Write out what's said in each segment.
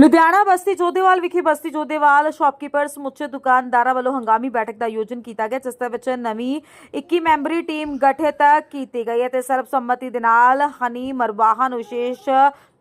ਲੁਧਿਆਣਾ ਬਸਤੀ ਜੋਧੇਵਾਲ ਵਿਖੇ ਬਸਤੀ ਜੋਧੇਵਾਲ ਸ਼ਾਪਕੀਪਰ ਸਮੁੱਚੇ ਦੁਕਾਨਦਾਰਾਂ ਵੱਲੋਂ ਹੰਗਾਮੀ ਬੈਠਕ ਦਾ ਆਯੋਜਨ ਕੀਤਾ ਗਿਆ, ਜਿਸ ਦੇ ਵਿੱਚ ਨਵੀਂ 21 ਮੈਂਬਰੀ ਟੀਮ ਗਠਿਤ ਕੀਤੀ ਗਈ ਹੈ ਤੇ ਸਰਬਸੰਮਤੀ ਦੇ ਨਾਲ ਹਨੀ ਮਰਵਾਹਾ ਨੂੰ ਵਿਸ਼ੇਸ਼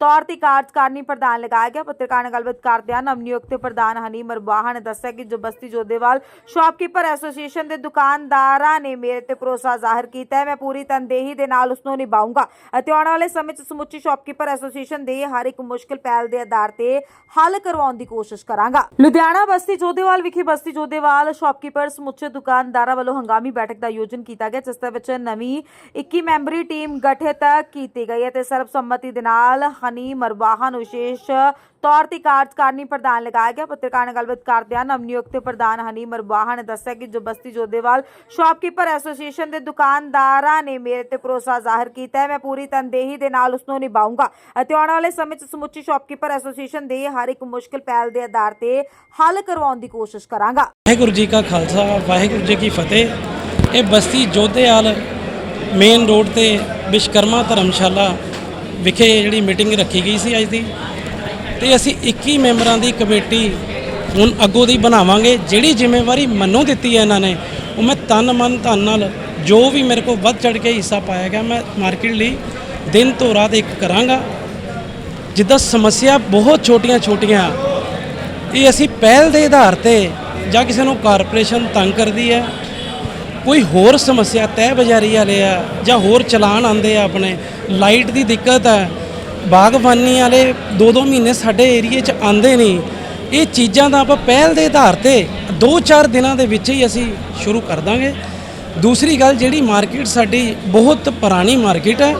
ਤੌਰ ਤੇ ਕਾਰਜਕਾਰਨੀ ਪ੍ਰਧਾਨ ਲਗਾਇਆ ਗਿਆ ਪੱਤਰਕਾਰ ਨਾਲ ਗੱਲਬਾਤ ਕਰਦਿਆਂ ਨਵਨਿਯੁਕਤ ਪ੍ਰਧਾਨ ਹਨੀ ਮਰਵਾਹਾ ਨੇ ਦੱਸਿਆ ਕਿ ਜੋ ਬਸਤੀ ਜੋਧੇਵਾਲ ਸ਼ਾਪਕੀਪਰ ਐਸੋਸੀਏਸ਼ਨ ਦੇ ਦੁਕਾਨਦਾਰਾਂ ਨੇ ਮੇਰੇ ਤੇ ਭਰੋਸਾ ਜ਼ਾਹਿਰ ਕੀਤਾ ਹੈ ਮੈਂ ਪੂਰੀ ਤਨਦੇਹੀ ਦੇ ਨਾਲ ਉਸ ਨੂੰ ਨਿਭਾਉਂਗਾ ਅਤੇ ਆਉਣ ਵਾਲੇ ਸਮੇਂ 'ਚ ਸਮੁੱਚੀ ਸ਼ਾਪਕੀਪਰ ਐਸੋਸੀਏਸ਼ਨ ਦੇ ਹਰ ਇੱਕ ਮੁਸ਼ਕਲ ਪਹਿਲ ਦੇ ਆਧਾਰ ਤੇ ਹੱਲ ਕਰਵਾਉਣ ਦੀ ਕੋਸ਼ਿਸ਼ ਕਰਾਂਗਾ ਲੁਧਿਆਣਾ ਬਸਤੀ ਜੋਧੇਵਾਲ ਵਿਖੇ ਬਸਤੀ ਜੋਧੇਵਾਲ ਸ਼ਾਪਕੀਪਰ ਸਮੁੱਚੇ ਦੁਕਾਨਦਾਰਾਂ ਵੱਲੋਂ ਹੰਗਾਮੀ ਬੈਠਕ ਦਾ ਆਯੋਜਨ ਕੀਤਾ ਗਿਆ ਜਿਸ ਦੇ ਵਿੱਚ ਨਵੀਂ 21 ਮੈਂਬਰੀ ਟੀਮ ਗਠਿਤ ਕੀਤੀ ਗਈ ਹੈ ਤੇ ਸਰਬਸੰਮਤੀ ਦੇ ਨਾਲ ਹਨੀ ਮਰਵਾਹਾ ਨੂੰ ਵਿਸ਼ੇਸ਼ ਤੌਰ ਤੇ ਕਾਰਜਕਾਰਨੀ ਪ੍ਰਧਾਨ ਲਗਾਇਆ ਗਿਆ। ਪੱਤਰਕਾਰ ਨਾਲ ਗੱਲਬਾਤ ਕਰਦਿਆਂ ਨਵਨਿਯੁਕਤ ਪ੍ਰਧਾਨ ਹਨੀ ਮਰਵਾਹਾ ਨੇ ਦੱਸਿਆ ਕਿ ਜੋ ਬਸਤੀ ਜੋਧੇਵਾਲ ਸ਼ਾਪਕੀਪਰ ਐਸੋਸੀਏਸ਼ਨ ਦੇ ਦੁਕਾਨਦਾਰਾਂ ਨੇ ਮੇਰੇ ਤੇ ਭਰੋਸਾ ਜ਼ਾਹਿਰ ਕੀਤਾ ਹੈ। ਮੈਂ ਪੂਰੀ ਤਨਦੇਹੀ ਦੇ ਨਾਲ ਉਸ ਨੂੰ ਨਿਭਾਉਂਗਾ ਅਤੇ ਆਉਣ ਵਾਲੇ ਸਮੇਂ 'ਚ ਸਮੁੱਚੀ ਸ਼ਾਪਕੀਪਰ ਐਸੋਸੀਏਸ਼ਨ ਦੇ ਹਰ ਇੱਕ ਮੁਸ਼ਕਲ ਪਹਿਲ ਦੇ ਆਧਾਰ ਤੇ ਹੱਲ ਕਰਵਾਉਣ ਦੀ ਕੋਸ਼ਿਸ਼ ਕਰਾਂਗਾ। ਵਾਹਿਗੁਰੂ ਜੀ ਕਾ ਖਾਲਸਾ, ਵਾਹਿਗੁਰੂ ਜੀ ਕੀ ਫਤਿਹ। ਇਹ ਬਸਤੀ ਜੋਧੇਵਾਲ ਮੇਨ ਰੋਡ ਤੇ ਵਿਸ਼ਕਰਮਾ ਧਰਮਸ਼ਾਲਾ ਵਿਖੇ ਜਿਹੜੀ ਮੀਟਿੰਗ ਰੱਖੀ ਗਈ ਸੀ ਅੱਜ ਦੀ। ਤੇ ਅਸੀਂ 21 ਮੈਂਬਰਾਂ ਦੀ ਕਮੇਟੀ ਹੁਣ ਅੱਗੋਂ ਦੀ ਬਣਾਵਾਂਗੇ। ਜਿਹੜੀ ਜ਼ਿੰਮੇਵਾਰੀ ਮੈਨੂੰ ਦਿੱਤੀ ਹੈ ਇਹਨਾਂ ਨੇ, ਉਹ ਮੈਂ ਤਨ ਮਨ ਧਨ ਨਾਲ ਜੋ ਵੀ ਮੇਰੇ ਕੋਲ ਵੱਧ ਚੜ ਕੇ ਹਿੱਸਾ ਪਾਇਆ ਗਿਆ, ਮੈਂ ਮਾਰਕੀਟ ਲਈ ਦਿਨ ਤੋਂ ਰਾਤ ਇੱਕ ਕਰਾਂਗਾ। ਜਿੱਦਾਂ ਸਮੱਸਿਆ ਬਹੁਤ ਛੋਟੀਆਂ ਛੋਟੀਆਂ ਇਹ ਅਸੀਂ ਪਹਿਲ ਦੇ ਆਧਾਰ ਤੇ ਜਾਂ ਕਿਸੇ ਨੂੰ ਕਾਰਪੋਰੇਸ਼ਨ ਤੰਗ ਕਰਦੀ ਹੈ ਕੋਈ ਹੋਰ ਸਮੱਸਿਆ ਤਹਿ ਬਜ਼ਾਰੀ ਵਾਲੇ ਆ ਜਾਂ ਹੋਰ ਚਲਾਨ ਆਉਂਦੇ ਆ ਆਪਣੇ? ਲਾਈਟ ਦੀ ਦਿੱਕਤ ਆ। ਬਾਗਬਾਨੀ ਵਾਲੇ 2-2 ਮਹੀਨੇ ਸਾਡੇ ਏਰੀਏ 'ਚ ਆਉਂਦੇ ਨਹੀਂ। ਇਹ ਚੀਜ਼ਾਂ ਦਾ ਆਪਾਂ ਪਹਿਲ ਦੇ ਆਧਾਰ ਤੇ 2-4 ਦਿਨਾਂ ਦੇ ਵਿੱਚ ਹੀ ਅਸੀਂ ਸ਼ੁਰੂ ਕਰ ਦਾਂਗੇ। ਦੂਸਰੀ ਗੱਲ ਜਿਹੜੀ ਮਾਰਕੀਟ ਸਾਡੀ ਬਹੁਤ ਪੁਰਾਣੀ ਮਾਰਕੀਟ ਹੈ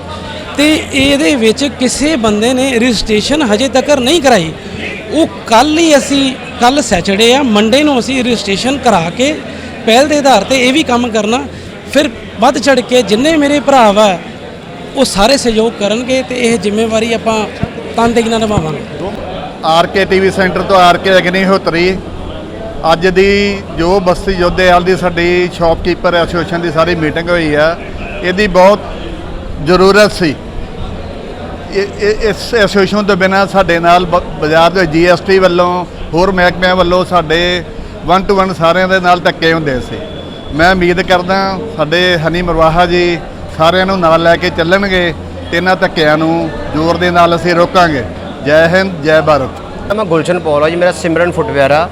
ਤੇ ਇਹਦੇ ਵਿੱਚ ਕਿਸੇ ਬੰਦੇ ਨੇ ਰਜਿਸਟ੍ਰੇਸ਼ਨ ਹਜੇ ਤੱਕ ਨਹੀਂ ਕਰਾਈ। ਉਹ ਕੱਲ ਹੀ ਅਸੀਂ ਕੱਲ ਸੈਚਰਡੇ ਆ, ਮੰਡੇ ਨੂੰ ਅਸੀਂ ਰਜਿਸਟ੍ਰੇਸ਼ਨ ਕਰਾ ਕੇ ਪਹਿਲ ਦੇ ਆਧਾਰ ਤੇ ਇਹ ਵੀ ਕੰਮ ਕਰਨਾ, ਫਿਰ ਵੱਧ ਚੜ ਕੇ ਜਿੰਨੇ ਮੇਰੇ ਭਰਾ ਵਾ, ਉਹ ਸਾਰੇ ਸਹਿਯੋਗ ਕਰਨਗੇ ਤੇ ਇਹ ਜ਼ਿੰਮੇਵਾਰੀ ਆਪਾਂ ਤਨਦੇਹੀ ਨਾਲ ਨਿਭਾਵਾਂਗੇ। ਆਰਕੇ ਟੀਵੀ ਸੈਂਟਰ ਤੋਂ ਆਰਕੇ ਅਗਨੀ ਹੋਤਰੀ। ਅੱਜ ਦੀ ਜੋ ਬਸਤੀ ਯੋਧੇਵਾਲ ਦੀ ਸਾਡੀ ਸ਼ਾਪਕੀਪਰ ਐਸੋਸੀਏਸ਼ਨ ਦੀ ਸਾਰੀ ਮੀਟਿੰਗ ਹੋਈ ਆ, ਇਹਦੀ ਬਹੁਤ ਜ਼ਰੂਰਤ ਸੀ। ਇਹ- ਇਸ ਐਸੋਸੀਏਸ਼ਨ ਤੋਂ ਬਿਨਾਂ ਸਾਡੇ ਨਾਲ ਬ- ਬਾਜ਼ਾਰ ਦੇ ਜੀਐਸਟੀ ਵੱਲੋਂ, ਹੋਰ ਮਹਿਕਮਿਆਂ ਵੱਲੋਂ ਸਾਡੇ ਵਨ ਟੂ ਵਨ ਸਾਰਿਆਂ ਦੇ ਨਾਲ ਧੱਕੇ ਹੁੰਦੇ ਸੀ। ਮੈਂ ਉਮੀਦ ਕਰਦਾ ਸਾਡੇ ਹਨੀ ਮਰਵਾਹਾ ਜੀ ਸਾਰਿਆਂ ਨੂੰ ਨਾਲ ਲੈ ਕੇ ਚੱਲਣਗੇ ਤੇ ਇਹਨਾਂ ਧੱਕਿਆਂ ਨੂੰ ਜ਼ੋਰ ਦੇ ਨਾਲ ਅਸੀਂ ਰੋਕਾਂਗੇ। ਜੈ ਹਿੰਦ, ਜੈ ਭਾਰਤ। ਮੈਂ ਗੁਲਸ਼ਨ ਪੌਲ ਆ ਜੀ, ਮੇਰਾ ਸਿਮਰਨ ਫੁੱਟਵੇਅਰ ਆ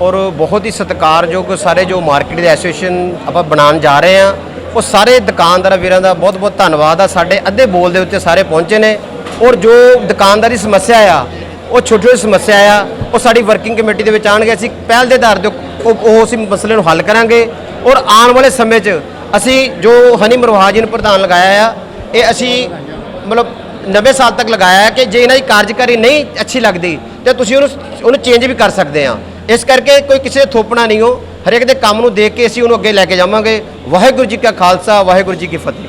ਔਰ ਬਹੁਤ ਹੀ ਸਤਿਕਾਰਯੋਗ ਸਾਰੇ ਜੋ ਮਾਰਕੀਟ ਦੇ ਐਸੋਸੀਏਸ਼ਨ ਆਪਾਂ ਬਣਾਉਣ ਜਾ ਰਹੇ ਆ ਉਹ ਸਾਰੇ ਦੁਕਾਨਦਾਰ ਵੀਰਾਂ ਦਾ ਬਹੁਤ ਬਹੁਤ ਧੰਨਵਾਦ ਆ। ਸਾਡੇ ਅੱਧੇ ਬੋਲ ਦੇ ਉੱਤੇ ਸਾਰੇ ਪਹੁੰਚੇ ਨੇ ਔਰ ਜੋ ਦੁਕਾਨਦਾਰੀ ਸਮੱਸਿਆ ਆ, ਉਹ ਛੋਟੀ ਛੋਟੀ ਸਮੱਸਿਆ ਆ ਉਹ ਸਾਡੀ ਵਰਕਿੰਗ ਕਮੇਟੀ ਦੇ ਵਿੱਚ ਆਣਗੇ ਅਸੀਂ ਪਹਿਲ ਦੇ ਆਧਾਰ ਤੇ ਉਹ ਉਹ ਅਸੀਂ ਮਸਲੇ ਨੂੰ ਹੱਲ ਕਰਾਂਗੇ ਔਰ ਆਉਣ ਵਾਲੇ ਸਮੇਂ 'ਚ ਅਸੀਂ ਜੋ ਹਨੀ ਮਰਵਾਹਾ ਜੀ ਨੂੰ ਪ੍ਰਧਾਨ ਲਗਾਇਆ ਆ, ਇਹ ਅਸੀਂ ਮਤਲਬ 90 ਸਾਲ ਤੱਕ ਲਗਾਇਆ ਹੈ ਕਿ ਜੇ ਇਹਨਾਂ ਦੀ ਕਾਰਜਕਾਰੀ ਨਹੀਂ ਅੱਛੀ ਲੱਗਦੀ, ਤੇ ਤੁਸੀਂ ਉਹਨੂੰ ਉਹਨੂੰ ਚੇਂਜ ਵੀ ਕਰ ਸਕਦੇ ਆ। ਇਸ ਕਰਕੇ ਕੋਈ ਕਿਸੇ ਥੋਪਣਾ ਨਹੀਂ ਹੋ, ਹਰੇਕ ਦੇ ਕੰਮ ਨੂੰ ਦੇਖ ਕੇ ਅਸੀਂ ਉਹਨੂੰ ਅੱਗੇ ਲੈ ਕੇ ਜਾਵਾਂਗੇ। ਵਾਹਿਗੁਰੂ ਜੀ ਕਾ ਖਾਲਸਾ, ਵਾਹਿਗੁਰੂ ਜੀ ਕੀ ਫਤਿਹ।